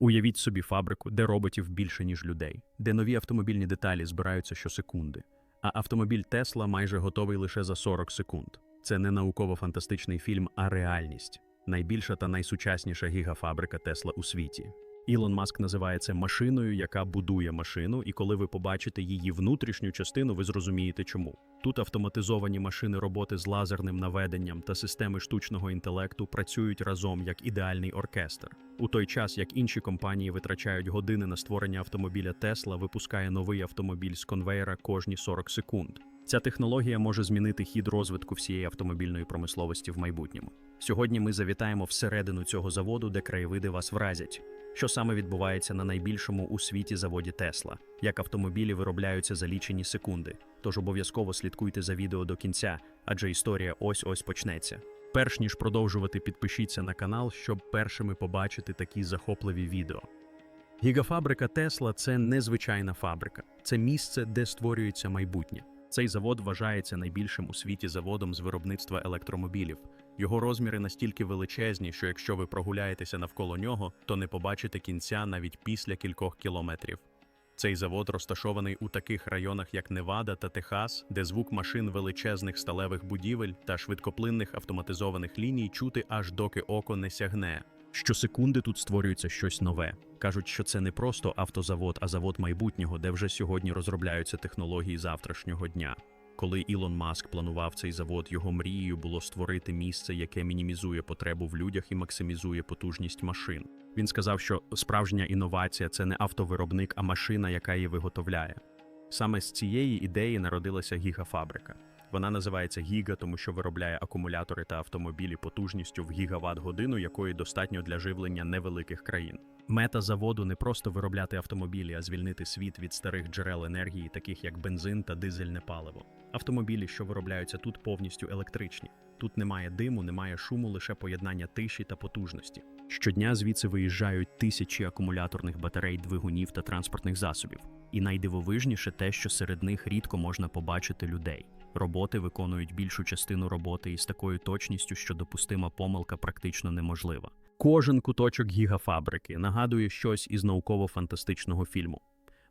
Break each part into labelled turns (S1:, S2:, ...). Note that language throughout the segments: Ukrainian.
S1: Уявіть собі фабрику, де роботів більше, ніж людей, де нові автомобільні деталі збираються щосекунди, а автомобіль Тесла майже готовий лише за 40 секунд. Це не науково-фантастичний фільм, а реальність. Найбільша та найсучасніша гігафабрика Тесла у світі. Ілон Маск називає це машиною, яка будує машину, і коли ви побачите її внутрішню частину, ви зрозумієте чому. Тут автоматизовані машини роботи з лазерним наведенням та системи штучного інтелекту працюють разом як ідеальний оркестр. У той час, як інші компанії витрачають години на створення автомобіля Тесла, випускає новий автомобіль з конвейера кожні 40 секунд. Ця технологія може змінити хід розвитку всієї автомобільної промисловості в майбутньому. Сьогодні ми завітаємо всередину цього заводу, де краєвиди вас вразять. Що саме відбувається на найбільшому у світі заводі Тесла, як автомобілі виробляються за лічені секунди. Тож обов'язково слідкуйте за відео до кінця, адже історія ось ось почнеться. Перш ніж продовжувати, підпишіться на канал, щоб першими побачити такі захопливі відео. Гігафабрика Тесла це незвичайна фабрика, це місце, де створюється майбутнє. Цей завод вважається найбільшим у світі заводом з виробництва електромобілів. Його розміри настільки величезні, що якщо ви прогуляєтеся навколо нього, то не побачите кінця навіть після кількох кілометрів. Цей завод розташований у таких районах, як Невада та Техас, де звук машин величезних сталевих будівель та швидкоплинних автоматизованих ліній чути аж доки око не сягне. Щосекунди тут створюється щось нове. Кажуть, що це не просто автозавод, а завод майбутнього, де вже сьогодні розробляються технології завтрашнього дня. Коли Ілон Маск планував цей завод, його мрією було створити місце, яке мінімізує потребу в людях і максимізує потужність машин. Він сказав, що справжня інновація це не автовиробник, а машина, яка її виготовляє. Саме з цієї ідеї народилася гігафабрика. Вона називається Гіга, тому що виробляє акумулятори та автомобілі потужністю в гігават годину, якої достатньо для живлення невеликих країн. Мета заводу не просто виробляти автомобілі, а звільнити світ від старих джерел енергії, таких як бензин та дизельне паливо. Автомобілі, що виробляються тут, повністю електричні. Тут немає диму, немає шуму, лише поєднання тиші та потужності. Щодня звідси виїжджають тисячі акумуляторних батарей, двигунів та транспортних засобів. І найдивовижніше те, що серед них рідко можна побачити людей. Роботи виконують більшу частину роботи із такою точністю, що допустима помилка практично неможлива. Кожен куточок гігафабрики нагадує щось із науково-фантастичного фільму.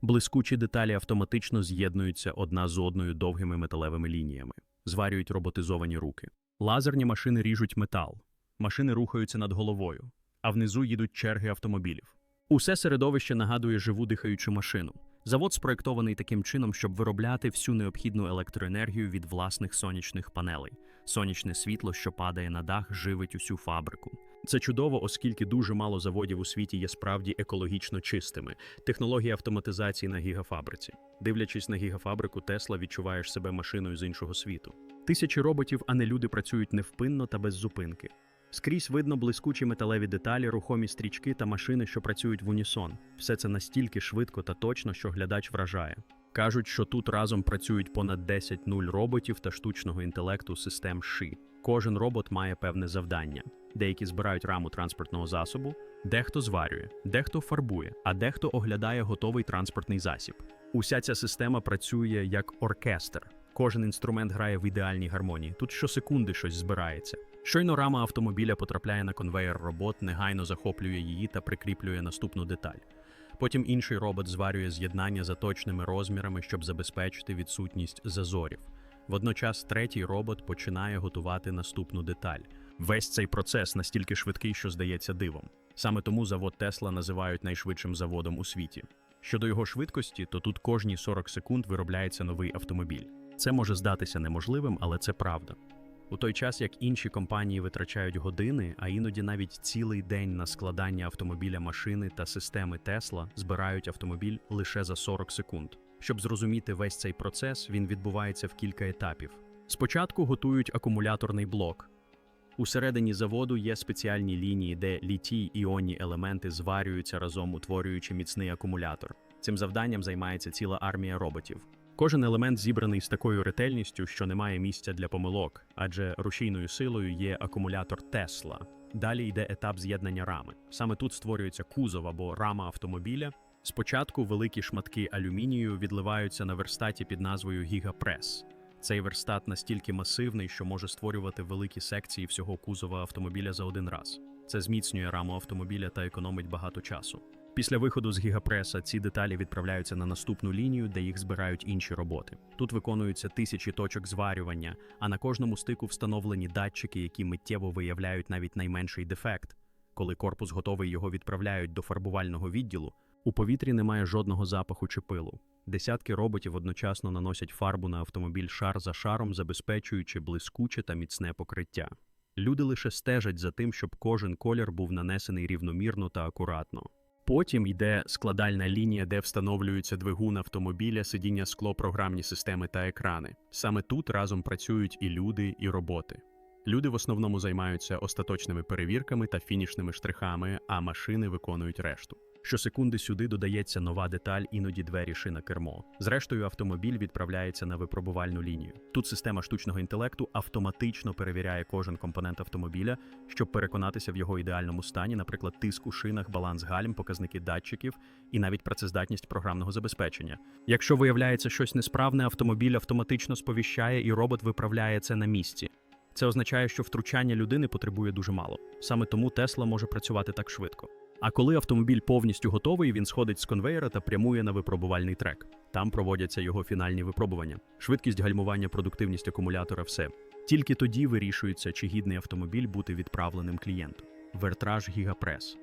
S1: Блискучі деталі автоматично з'єднуються одна з одною довгими металевими лініями, зварюють роботизовані руки. Лазерні машини ріжуть метал, машини рухаються над головою, а внизу їдуть черги автомобілів. Усе середовище нагадує живу дихаючу машину. Завод спроєктований таким чином, щоб виробляти всю необхідну електроенергію від власних сонячних панелей. Сонячне світло, що падає на дах, живить усю фабрику. Це чудово, оскільки дуже мало заводів у світі є справді екологічно чистими. Технологія автоматизації на гігафабриці. Дивлячись на гігафабрику, Тесла відчуваєш себе машиною з іншого світу. Тисячі роботів, а не люди працюють невпинно та без зупинки. Скрізь видно блискучі металеві деталі, рухомі стрічки та машини, що працюють в унісон. Все це настільки швидко та точно, що глядач вражає. Кажуть, що тут разом працюють понад 10 нуль роботів та штучного інтелекту систем ШИ. Кожен робот має певне завдання. Деякі збирають раму транспортного засобу, дехто зварює, дехто фарбує, а дехто оглядає готовий транспортний засіб. Уся ця система працює як оркестр. Кожен інструмент грає в ідеальній гармонії. Тут щосекунди щось збирається. Щойно рама автомобіля потрапляє на конвейер робот, негайно захоплює її та прикріплює наступну деталь. Потім інший робот зварює з'єднання за точними розмірами, щоб забезпечити відсутність зазорів. Водночас третій робот починає готувати наступну деталь. Весь цей процес настільки швидкий, що здається дивом. Саме тому завод Тесла називають найшвидшим заводом у світі. Щодо його швидкості, то тут кожні 40 секунд виробляється новий автомобіль. Це може здатися неможливим, але це правда. У той час як інші компанії витрачають години, а іноді навіть цілий день на складання автомобіля машини та системи Тесла збирають автомобіль лише за 40 секунд. Щоб зрозуміти весь цей процес, він відбувається в кілька етапів. Спочатку готують акумуляторний блок. Усередині заводу є спеціальні лінії, де літій іонні елементи зварюються разом, утворюючи міцний акумулятор. Цим завданням займається ціла армія роботів. Кожен елемент зібраний з такою ретельністю, що немає місця для помилок, адже рушійною силою є акумулятор Тесла. Далі йде етап з'єднання рами. Саме тут створюється кузов або рама автомобіля. Спочатку великі шматки алюмінію відливаються на верстаті під назвою Гігапрес. Цей верстат настільки масивний, що може створювати великі секції всього кузова автомобіля за один раз. Це зміцнює раму автомобіля та економить багато часу. Після виходу з гігапреса ці деталі відправляються на наступну лінію, де їх збирають інші роботи. Тут виконуються тисячі точок зварювання, а на кожному стику встановлені датчики, які миттєво виявляють навіть найменший дефект. Коли корпус готовий, його відправляють до фарбувального відділу. У повітрі немає жодного запаху чи пилу. Десятки роботів одночасно наносять фарбу на автомобіль шар за шаром, забезпечуючи блискуче та міцне покриття. Люди лише стежать за тим, щоб кожен колір був нанесений рівномірно та акуратно. Потім йде складальна лінія, де встановлюється двигун автомобіля, сидіння скло, програмні системи та екрани. Саме тут разом працюють і люди, і роботи. Люди в основному займаються остаточними перевірками та фінішними штрихами, а машини виконують решту. Щосекунди сюди додається нова деталь, іноді двері шина кермо. Зрештою, автомобіль відправляється на випробувальну лінію. Тут система штучного інтелекту автоматично перевіряє кожен компонент автомобіля, щоб переконатися в його ідеальному стані, наприклад, тиск у шинах, баланс гальм, показники датчиків і навіть працездатність програмного забезпечення. Якщо виявляється щось несправне, автомобіль автоматично сповіщає і робот виправляє це на місці. Це означає, що втручання людини потребує дуже мало. Саме тому Тесла може працювати так швидко. А коли автомобіль повністю готовий, він сходить з конвейера та прямує на випробувальний трек. Там проводяться його фінальні випробування. Швидкість гальмування, продуктивність акумулятора все. Тільки тоді вирішується, чи гідний автомобіль бути відправленим клієнту. Вертраж Гігапрес.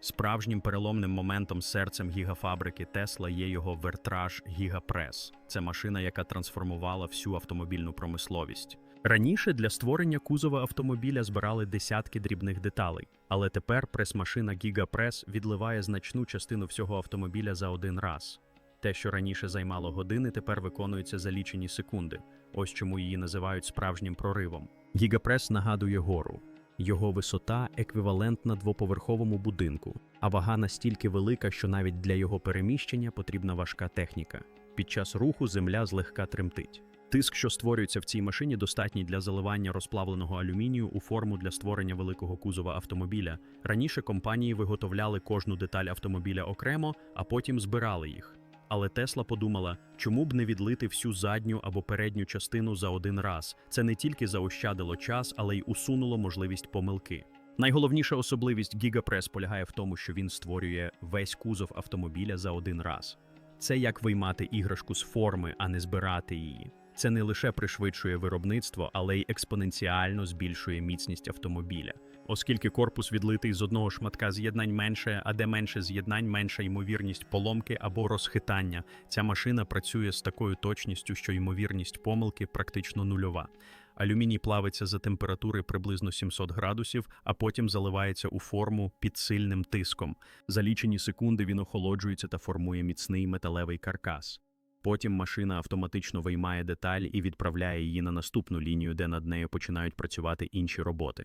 S1: Справжнім переломним моментом серцем гігафабрики Тесла є його вертраж Гігапрес. Це машина, яка трансформувала всю автомобільну промисловість. Раніше для створення кузова автомобіля збирали десятки дрібних деталей, але тепер прес-машина GigaPress відливає значну частину всього автомобіля за один раз. Те, що раніше займало години, тепер виконується за лічені секунди. Ось чому її називають справжнім проривом. GigaPress нагадує гору. Його висота еквівалентна двоповерховому будинку, а вага настільки велика, що навіть для його переміщення потрібна важка техніка. Під час руху земля злегка тремтить. Тиск, що створюється в цій машині, достатній для заливання розплавленого алюмінію у форму для створення великого кузова автомобіля. Раніше компанії виготовляли кожну деталь автомобіля окремо, а потім збирали їх. Але Тесла подумала, чому б не відлити всю задню або передню частину за один раз. Це не тільки заощадило час, але й усунуло можливість помилки. Найголовніша особливість GigaPress полягає в тому, що він створює весь кузов автомобіля за один раз. Це як виймати іграшку з форми, а не збирати її. Це не лише пришвидшує виробництво, але й експоненціально збільшує міцність автомобіля. Оскільки корпус відлитий з одного шматка з'єднань менше, а де менше з'єднань, менша ймовірність поломки або розхитання. Ця машина працює з такою точністю, що ймовірність помилки практично нульова. Алюміній плавиться за температури приблизно 700 градусів, а потім заливається у форму під сильним тиском. За лічені секунди він охолоджується та формує міцний металевий каркас. Потім машина автоматично виймає деталь і відправляє її на наступну лінію, де над нею починають працювати інші роботи.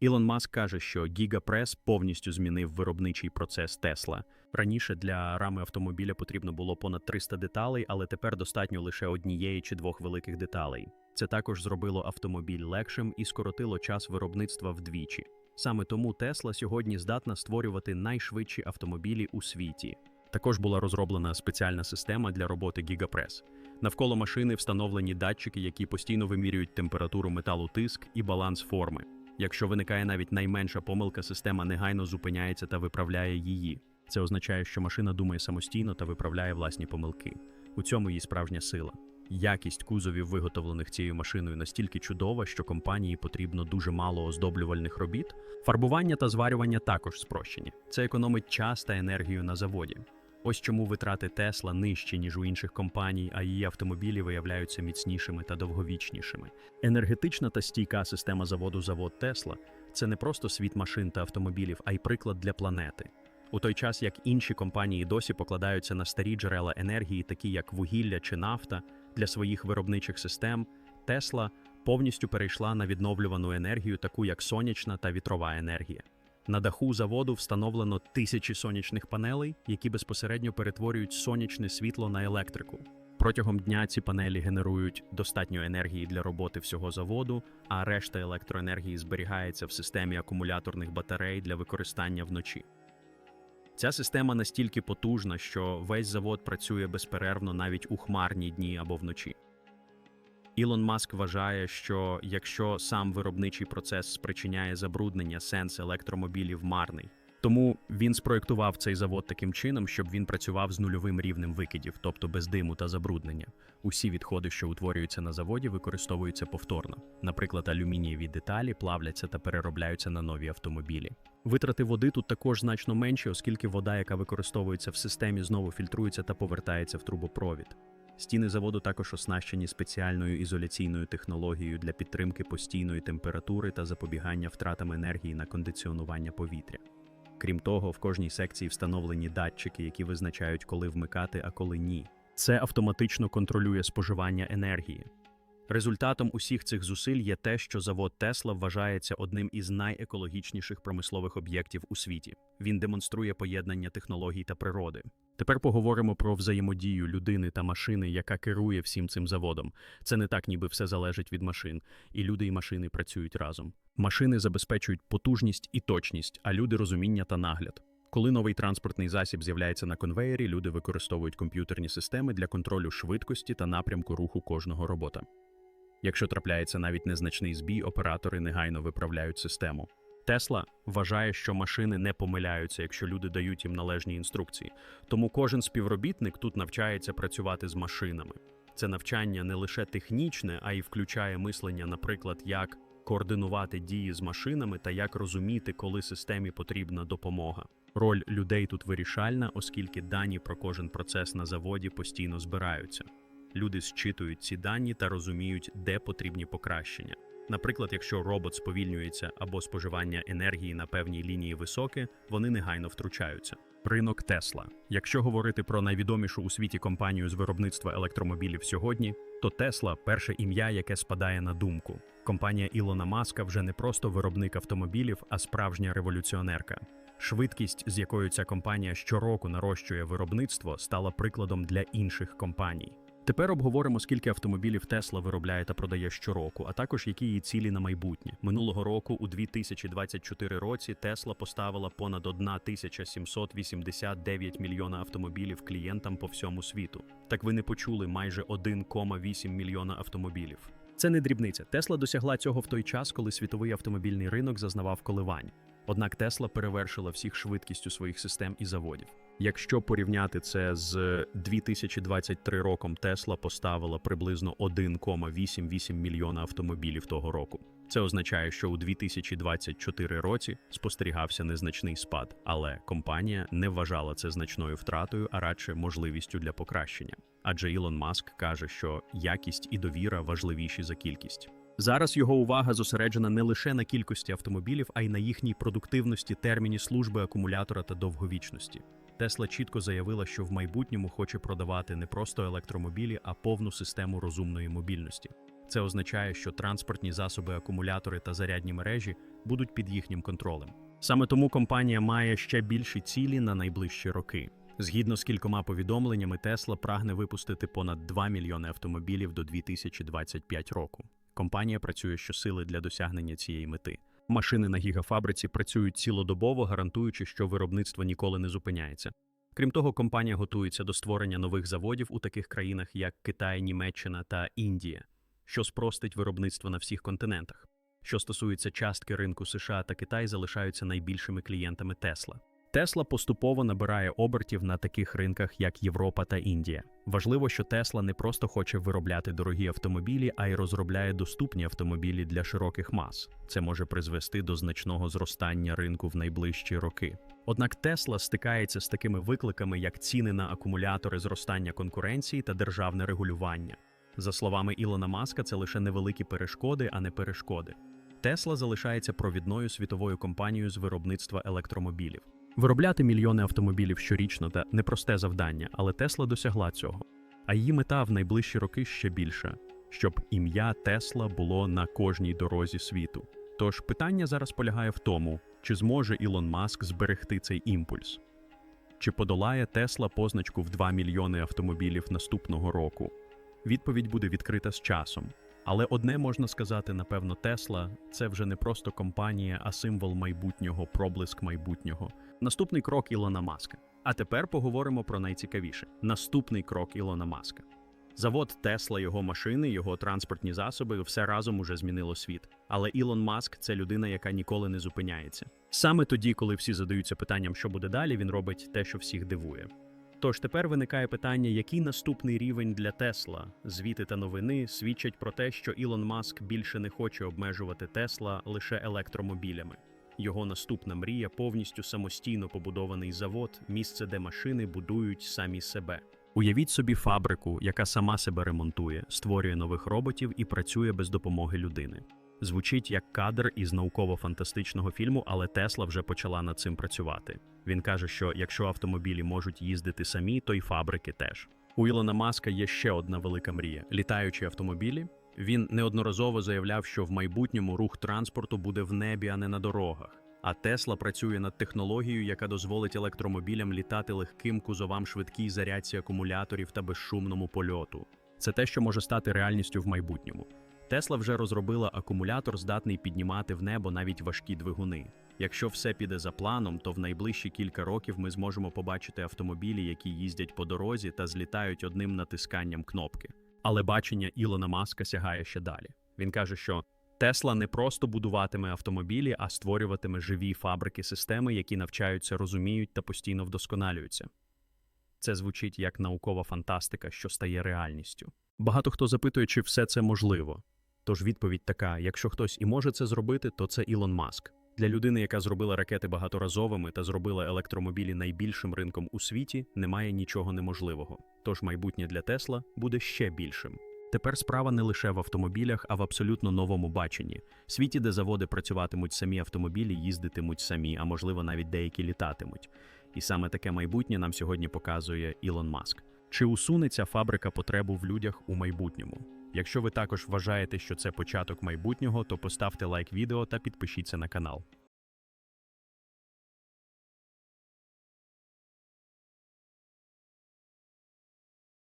S1: Ілон Маск каже, що GigaPress повністю змінив виробничий процес Тесла. Раніше для рами автомобіля потрібно було понад 300 деталей, але тепер достатньо лише однієї чи двох великих деталей. Це також зробило автомобіль легшим і скоротило час виробництва вдвічі. Саме тому Тесла сьогодні здатна створювати найшвидші автомобілі у світі. Також була розроблена спеціальна система для роботи GigaPress. Навколо машини встановлені датчики, які постійно вимірюють температуру металу тиск і баланс форми. Якщо виникає навіть найменша помилка, система негайно зупиняється та виправляє її. Це означає, що машина думає самостійно та виправляє власні помилки. У цьому її справжня сила. Якість кузовів, виготовлених цією машиною, настільки чудова, що компанії потрібно дуже мало оздоблювальних робіт. Фарбування та зварювання також спрощені. Це економить час та енергію на заводі. Ось чому витрати Тесла нижчі, ніж у інших компаній, а її автомобілі виявляються міцнішими та довговічнішими. Енергетична та стійка система заводу завод Тесла це не просто світ машин та автомобілів, а й приклад для планети. У той час як інші компанії досі покладаються на старі джерела енергії, такі як вугілля чи нафта, для своїх виробничих систем, Тесла повністю перейшла на відновлювану енергію, таку як сонячна та вітрова енергія. На даху заводу встановлено тисячі сонячних панелей, які безпосередньо перетворюють сонячне світло на електрику. Протягом дня ці панелі генерують достатньо енергії для роботи всього заводу, а решта електроенергії зберігається в системі акумуляторних батарей для використання вночі. Ця система настільки потужна, що весь завод працює безперервно навіть у хмарні дні або вночі. Ілон Маск вважає, що якщо сам виробничий процес спричиняє забруднення, сенс електромобілів марний. Тому він спроєктував цей завод таким чином, щоб він працював з нульовим рівнем викидів, тобто без диму та забруднення. Усі відходи, що утворюються на заводі, використовуються повторно. Наприклад, алюмінієві деталі плавляться та переробляються на нові автомобілі. Витрати води тут також значно менші, оскільки вода, яка використовується в системі, знову фільтрується та повертається в трубопровід. Стіни заводу також оснащені спеціальною ізоляційною технологією для підтримки постійної температури та запобігання втратам енергії на кондиціонування повітря. Крім того, в кожній секції встановлені датчики, які визначають, коли вмикати, а коли ні. Це автоматично контролює споживання енергії. Результатом усіх цих зусиль є те, що завод Тесла вважається одним із найекологічніших промислових об'єктів у світі. Він демонструє поєднання технологій та природи. Тепер поговоримо про взаємодію людини та машини, яка керує всім цим заводом. Це не так, ніби все залежить від машин, і люди і машини працюють разом. Машини забезпечують потужність і точність, а люди розуміння та нагляд. Коли новий транспортний засіб з'являється на конвеєрі, люди використовують комп'ютерні системи для контролю швидкості та напрямку руху кожного робота. Якщо трапляється навіть незначний збій, оператори негайно виправляють систему. Тесла вважає, що машини не помиляються, якщо люди дають їм належні інструкції. Тому кожен співробітник тут навчається працювати з машинами. Це навчання не лише технічне, а й включає мислення, наприклад, як координувати дії з машинами та як розуміти, коли системі потрібна допомога. Роль людей тут вирішальна, оскільки дані про кожен процес на заводі постійно збираються. Люди зчитують ці дані та розуміють, де потрібні покращення. Наприклад, якщо робот сповільнюється або споживання енергії на певній лінії високе, вони негайно втручаються. Ринок Тесла. Якщо говорити про найвідомішу у світі компанію з виробництва електромобілів сьогодні, то Тесла перше ім'я, яке спадає на думку. Компанія Ілона Маска вже не просто виробник автомобілів, а справжня революціонерка. Швидкість, з якою ця компанія щороку нарощує виробництво, стала прикладом для інших компаній. Тепер обговоримо, скільки автомобілів Тесла виробляє та продає щороку, а також які її цілі на майбутнє. Минулого року, у 2024 році, Тесла поставила понад 1789 мільйона автомобілів клієнтам по всьому світу. Так ви не почули майже 1,8 мільйона автомобілів. Це не дрібниця. Тесла досягла цього в той час, коли світовий автомобільний ринок зазнавав коливань. Однак Тесла перевершила всіх швидкістю своїх систем і заводів. Якщо порівняти це з 2023 роком, Тесла поставила приблизно 1,88 мільйона автомобілів того року. Це означає, що у 2024 році спостерігався незначний спад, але компанія не вважала це значною втратою, а радше можливістю для покращення. Адже Ілон Маск каже, що якість і довіра важливіші за кількість. Зараз його увага зосереджена не лише на кількості автомобілів, а й на їхній продуктивності, терміні служби акумулятора та довговічності. Тесла чітко заявила, що в майбутньому хоче продавати не просто електромобілі, а повну систему розумної мобільності. Це означає, що транспортні засоби, акумулятори та зарядні мережі будуть під їхнім контролем. Саме тому компанія має ще більші цілі на найближчі роки. Згідно з кількома повідомленнями, Тесла прагне випустити понад 2 мільйони автомобілів до 2025 року. Компанія працює щосили для досягнення цієї мети. Машини на гігафабриці працюють цілодобово, гарантуючи, що виробництво ніколи не зупиняється. Крім того, компанія готується до створення нових заводів у таких країнах, як Китай, Німеччина та Індія, що спростить виробництво на всіх континентах. Що стосується частки ринку США та Китай, залишаються найбільшими клієнтами Тесла. Тесла поступово набирає обертів на таких ринках, як Європа та Індія. Важливо, що Тесла не просто хоче виробляти дорогі автомобілі, а й розробляє доступні автомобілі для широких мас. Це може призвести до значного зростання ринку в найближчі роки. Однак Тесла стикається з такими викликами, як ціни на акумулятори, зростання конкуренції та державне регулювання. За словами Ілона Маска, це лише невеликі перешкоди, а не перешкоди. Тесла залишається провідною світовою компанією з виробництва електромобілів. Виробляти мільйони автомобілів щорічно та непросте завдання, але Тесла досягла цього. А її мета в найближчі роки ще більша, щоб ім'я Тесла було на кожній дорозі світу. Тож питання зараз полягає в тому, чи зможе Ілон Маск зберегти цей імпульс, чи подолає Тесла позначку в 2 мільйони автомобілів наступного року. Відповідь буде відкрита з часом. Але одне можна сказати, напевно, Тесла це вже не просто компанія, а символ майбутнього, проблиск майбутнього. Наступний крок Ілона Маска. А тепер поговоримо про найцікавіше: наступний крок Ілона Маска. Завод Тесла, його машини, його транспортні засоби все разом уже змінило світ. Але Ілон Маск це людина, яка ніколи не зупиняється. Саме тоді, коли всі задаються питанням, що буде далі, він робить те, що всіх дивує. Тож тепер виникає питання, який наступний рівень для Тесла. Звіти та новини свідчать про те, що Ілон Маск більше не хоче обмежувати Тесла лише електромобілями. Його наступна мрія повністю самостійно побудований завод, місце, де машини будують самі себе. Уявіть собі фабрику, яка сама себе ремонтує, створює нових роботів і працює без допомоги людини. Звучить як кадр із науково-фантастичного фільму, але Тесла вже почала над цим працювати. Він каже, що якщо автомобілі можуть їздити самі, то й фабрики теж. У Ілона Маска є ще одна велика мрія літаючі автомобілі. Він неодноразово заявляв, що в майбутньому рух транспорту буде в небі, а не на дорогах. А Тесла працює над технологією, яка дозволить електромобілям літати легким кузовам швидкій зарядці акумуляторів та безшумному польоту. Це те, що може стати реальністю в майбутньому. Тесла вже розробила акумулятор, здатний піднімати в небо навіть важкі двигуни. Якщо все піде за планом, то в найближчі кілька років ми зможемо побачити автомобілі, які їздять по дорозі та злітають одним натисканням кнопки. Але бачення Ілона Маска сягає ще далі. Він каже, що Тесла не просто будуватиме автомобілі, а створюватиме живі фабрики системи, які навчаються, розуміють та постійно вдосконалюються. Це звучить як наукова фантастика, що стає реальністю. Багато хто запитує, чи все це можливо. Тож відповідь така: якщо хтось і може це зробити, то це Ілон Маск. Для людини, яка зробила ракети багаторазовими та зробила електромобілі найбільшим ринком у світі, немає нічого неможливого. Тож майбутнє для Тесла буде ще більшим. Тепер справа не лише в автомобілях, а в абсолютно новому баченні світі, де заводи працюватимуть самі автомобілі, їздитимуть самі, а можливо навіть деякі літатимуть. І саме таке майбутнє нам сьогодні показує Ілон Маск. Чи усуне ця фабрика потребу в людях у майбутньому? Якщо ви також вважаєте, що це початок майбутнього, то поставте лайк відео та підпишіться на канал.